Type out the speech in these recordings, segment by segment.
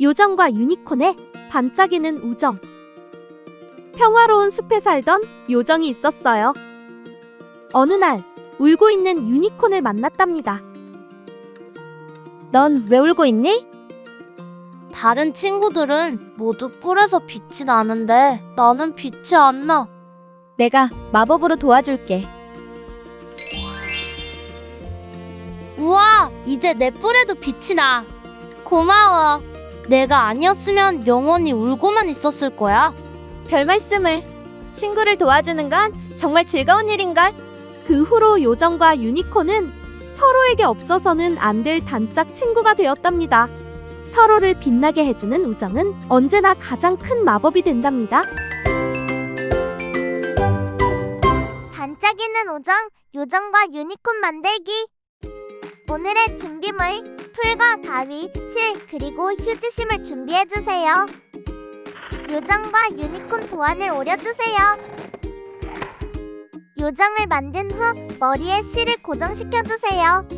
요정과 유니콘의 반짝이는 우정. 평화로운 숲에 살던 요정이 있었어요. 어느 날 울고 있는 유니콘을 만났답니다. 넌 왜 울고 있니? 다른 친구들은 모두 뿔에서 빛이 나는데 나는 빛이 안 나. 내가 마법으로 도와줄게. 우와, 이제 내 뿔에도 빛이 나. 고마워. 내가 아니었으면 영원히 울고만 있었을 거야. 별 말씀을. 친구를 도와주는 건 정말 즐거운 일인걸. 그 후로 요정과 유니콘은 서로에게 없어서는 안 될 단짝 친구가 되었답니다. 서로를 빛나게 해주는 우정은 언제나 가장 큰 마법이 된답니다. 반짝이는 우정, 요정과 유니콘 만들기. 오늘의 준비물, 풀과 가위, 실, 그리고 휴지심을 준비해 주세요. 요정과 유니콘 도안을 오려주세요. 요정을 만든 후 머리에 실을 고정시켜 주세요.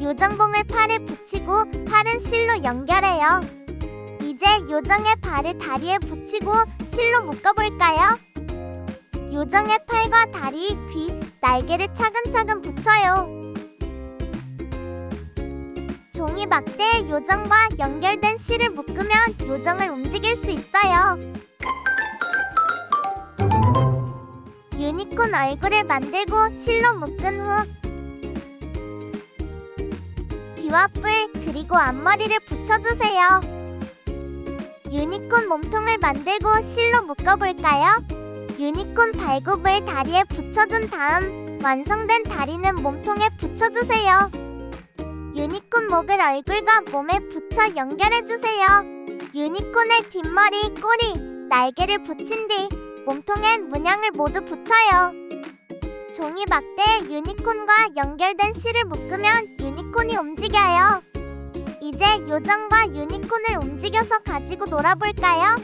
요정봉을 팔에 붙이고 팔은 실로 연결해요. 이제 요정의 발을 다리에 붙이고 실로 묶어볼까요? 요정의 팔과 다리, 귀, 날개를 차근차근 붙여요. 종이 막대에 요정과 연결된 실을 묶으면 요정을 움직일 수 있어요. 유니콘 얼굴을 만들고 실로 묶은 후 귀와 뿔 그리고 앞머리를 붙여주세요. 유니콘 몸통을 만들고 실로 묶어볼까요? 유니콘 발굽을 다리에 붙여준 다음 완성된 다리는 몸통에 붙여주세요. 유니콘 목을 얼굴과 몸에 붙여 연결해주세요. 유니콘의 뒷머리, 꼬리, 날개를 붙인 뒤 몸통엔 문양을 모두 붙여요. 종이 막대에 유니콘과 연결된 실을 묶으면 유니콘이 움직여요. 이제 요정과 유니콘을 움직여서 가지고 놀아볼까요?